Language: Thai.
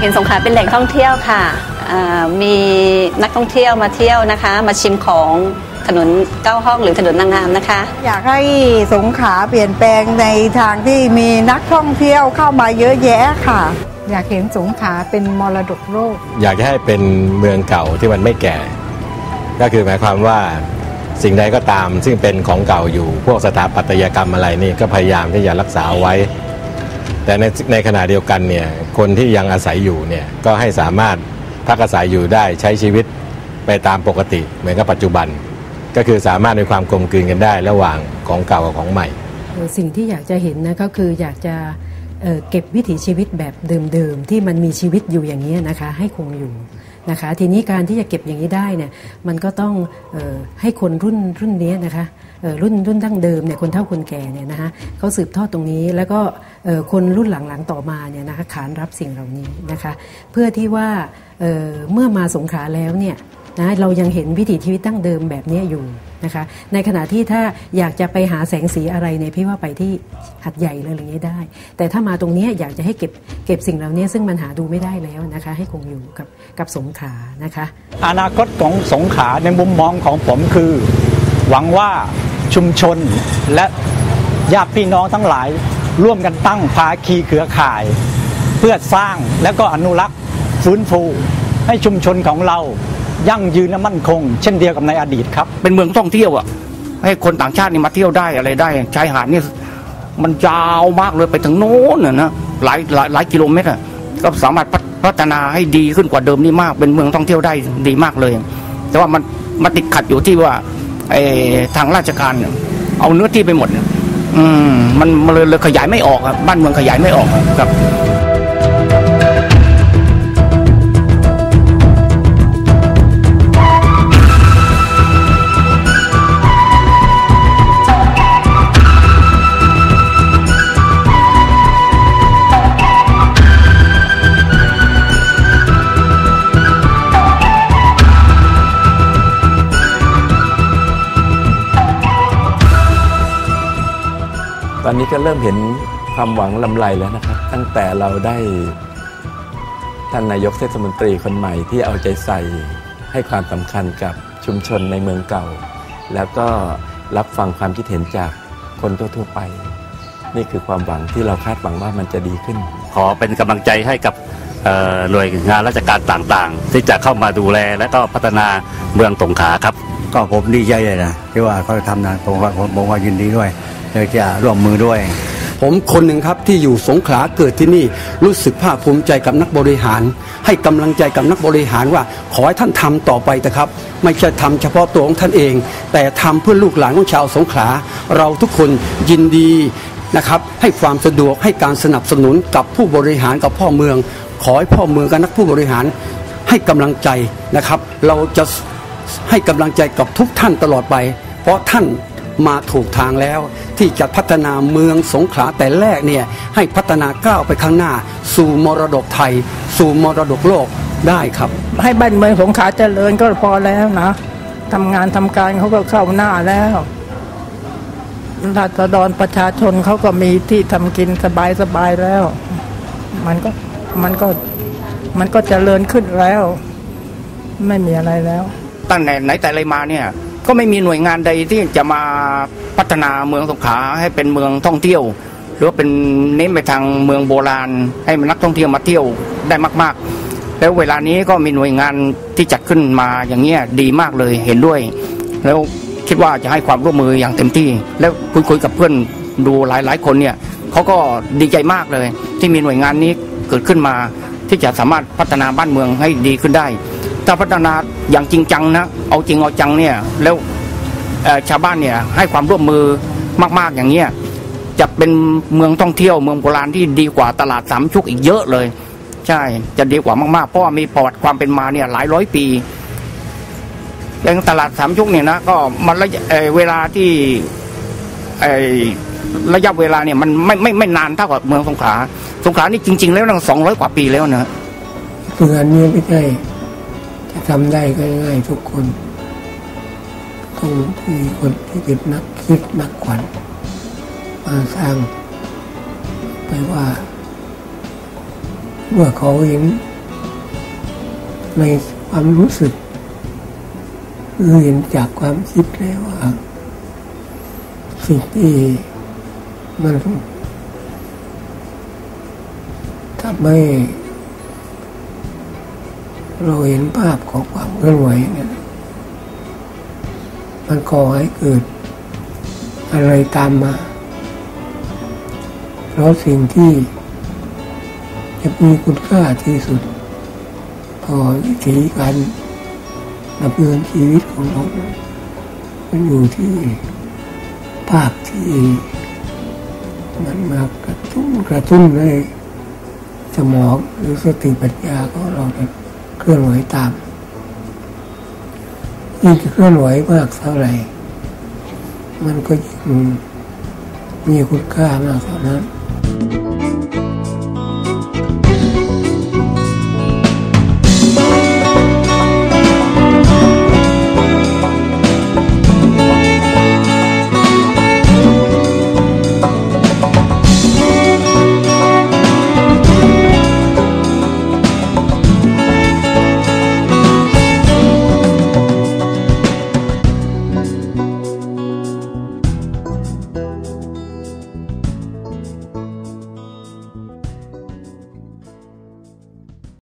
เห็นสงขลาเป็นแหล่งท่องเที่ยวค่ะอ่ามีนักท่องเที่ยวมาเที่ยวนะคะ มาชิมของถนนเก้าห้องหรือถนนนางงามนะคะ อยากให้สงขลาเปลี่ยนแปลงในทางที่มีนักท่องเที่ยวเข้ามาเยอะแยะค่ะ อยากเห็นสงขลาเป็นมรดกโลกอยากจะให้เป็นเมืองเก่าที่มันไม่แก่ ก็คือหมายความว่าสิ่งใดก็ตามซึ่งเป็นของเก่าอยู่พวกสถาปัตยกรรมอะไรนี่ก็พยายามที่จะรักษาเอาไว้ แต่ในในขณะเดียวกันเนี่ยคนที่ยังอาศัยอยู่เนี่ยก็ให้สามารถพักอาศัยอยู่ได้ใช้ชีวิตไปตามปกติเหมือนกับปัจจุบัน ก็คือสามารถมีความกลมกลืนกันได้ระหว่างของเก่ากับของใหม่ สิ่งที่อยากจะเห็นนะก็คืออยากจะเเก็บวิถีชีวิตแบบเดิมๆที่มันมีชีวิตอยู่อย่างนี้นะคะให้คงอยู่ นะคะทีนี้การที่จะเก็บอย่างนี้ได้เนี่ยมันก็ต้องออให้คนรุ่นรุ่นนี้นะคะรุ่นรุ่นดั้งเดิมเนี่ยคนเท่าคนแก่เนี่ยนะคะเขาสืบทอดตรงนี้แล้วก็คนรุ่นหลังๆต่อมาเนี่ยนะคะขานรับสิ่งเหล่านี้นะคะเพื่อที่ว่าเเมื่อมาสงขาแล้วเนี่ย นะเรายังเห็นวิถีชีวิตตั้งเดิมแบบนี้อยู่นะคะ ในขณะที่ถ้าอยากจะไปหาแสงสีอะไรเนี่ยพี่ว่าไปที่หัดใหญ่เลยอะไรเงี้ยได้ แต่ถ้ามาตรงนี้อยากจะให้เก็บเก็บสิ่งเหล่านี้ซึ่งมันหาดูไม่ได้แล้วนะคะ ให้คงอยู่กับกับสงขานะคะ อนาคตของสงขาในมุมมองของผมคือ หวังว่าชุมชนและญาติพี่น้องทั้งหลาย ร่วมกันตั้งภาคีเครือข่าย เพื่อสร้างและก็อนุรักษ์ฟื้นฟูให้ชุมชนของเรา ยั่งยืนและมั่นคง เช่นเดียวกับในอดีตครับ เป็นเมืองท่องเที่ยวอะให้คนต่างชาตินี่มาเที่ยวได้อะไรได้ชายหาดนี่มันยาวมากเลยไปถึงโน้นน่ะนะหลายหลายหลายกิโลเมตรอะก็สามารถพัฒพัฒนาให้ดีขึ้นกว่าเดิมนี่มาก เป็นเมืองท่องเที่ยวได้ดีมากเลย แต่ว่ามันมันติดขัดอยู่ที่ว่าไอ้ทางราชการเอาเนื้อที่ไปหมดอืมมันเลยขยายไม่ออกอะบ้านเมืองขยายไม่ออกครับ ตอนนี้ก็เริ่มเห็นความหวังลำไรแล้วนะครับ ตั้งแต่เราได้ท่านนายกเทศมนตรีคนใหม่ที่เอาใจใส่ให้ความสำคัญกับชุมชนในเมืองเก่า แล้วก็รับฟังความคิดเห็นจากคนทั่วๆไป นี่คือความหวังที่เราคาดหวังว่ามันจะดีขึ้น ขอเป็นกำลังใจให้กับเอ่อหน่วยงานราชการต่างๆ ที่จะเข้ามาดูแลและก็พัฒนาเมืองสงขลาครับ ก็ผมดีใจเลยนะที่ว่าเขาทำนะผมว่าผมผมว่ายินดีด้วย เลยจะร่วมมือด้วย ผมคนหนึ่งครับที่อยู่สงขลาเกิดที่นี่รู้สึกภาคภูมิใจกับนักบริหาร ให้กำลังใจกับนักบริหารว่า ขอให้ท่านทำต่อไปนะครับ ไม่ใช่ทำเฉพาะตัวของท่านเอง แต่ทำเพื่อลูกหลานของชาวสงขลาเราทุกคนยินดีนะครับให้ความสะดวกให้การสนับสนุนกับผู้บริหารกับพ่อเมือง ขอให้พ่อเมืองกับนักผู้บริหารให้กำลังใจนะครับ เราจะให้กำลังใจกับทุกท่านตลอดไป เพราะท่าน มาถูกทางแล้ว ที่จะพัฒนาเมืองสงขลาแต่แรกเนี่ยให้พัฒนาก้าวไปข้างหน้า สู่มรดกไทย สู่มรดกโลกได้ครับ ให้บ้านเมืองสงขลาเจริญก็พอแล้วนะทำงานทำการเขาก็เข้าหน้าแล้วราษฎรประชาชนเขาก็มีที่ทำกินสบายสบายๆแล้ว มันก็มันก็มันก็เจริญขึ้นแล้ว ไม่มีอะไรแล้ว ตั้งแต่ไหนแต่ไรมาเนี่ย ก็ไม่มีหน่วยงานใดที่จะมาพัฒนาเมืองสงขลาให้เป็นเมืองท่องเที่ยว หรือว่าเป็นเน้นไปทางเมืองโบราณ ให้นักท่องเที่ยวมาเที่ยวได้มาก ๆ แล้วเวลานี้ก็มีหน่วยงานที่จัดขึ้นมาอย่างเงี้ยดีมากเลยเห็นด้วย แล้วคิดว่าจะให้ความร่วมมืออย่างเต็มที่ แล้วคุยคุยกับเพื่อนดูหลาย ๆ คนเนี่ยเขาก็ดีใจมากเลย ที่มีหน่วยงานนี้เกิดขึ้นมาที่จะสามารถพัฒนาบ้านเมืองให้ดีขึ้นได้ ถ้าพัฒนาอย่างจริงจังนะเอาจริงเอาจังเนี่ยแล้วชาวบ้านเนี่ยให้ความร่วมมือมาก ๆอย่างเงี้ยจะเป็นเมืองท่องเที่ยวเมืองโบราณที่ดีกว่าตลาดสามชุกอีกเยอะเลย ใช่จะดีกว่ามากๆเพราะว่ามีประวัติความเป็นมาเนี่ยหลายร้อยปีอย่างตลาดสามชุกเนี่ยนะก็มันระยะเวลาที่เอ่อระยะเวลาเนี่ยมันไม่ไม่ไม่นานเท่ากับเมืองสงขลาสงขลานี่จริง ๆ แล้วตั้งสองร้อยกว่าปีแล้วนะงานนี้ไม่ใช่ จะทำได้ก็ง่ายทุกคนต้องมีคนที่เป็นนักคิดนักขวัญมาสร้างไปว่า เมื่อเขาเห็นในความรู้สึกคือเห็นจากความคิดแล้วว่าสิ่งที่มันทำให้ เราเห็นภาพของความเคลื่อนไหวเนี่ยมันก่อให้เกิด อะไรตามมา เพราะสิ่งที่จะมีคุณค่าที่สุดต่อวิถีการดำเนินชีวิตของเรา มันอยู่ที่ภาพที่มันมากระตุ้นกระตุ้นให้สมองหรือสติปัญญาของเราเนี่ย เคลื่อนไหวตามยิ่งเคลื่อนไหวมากเท่าไหร่ มันก็ยิ่งมีคุณค่ามากเท่านั้น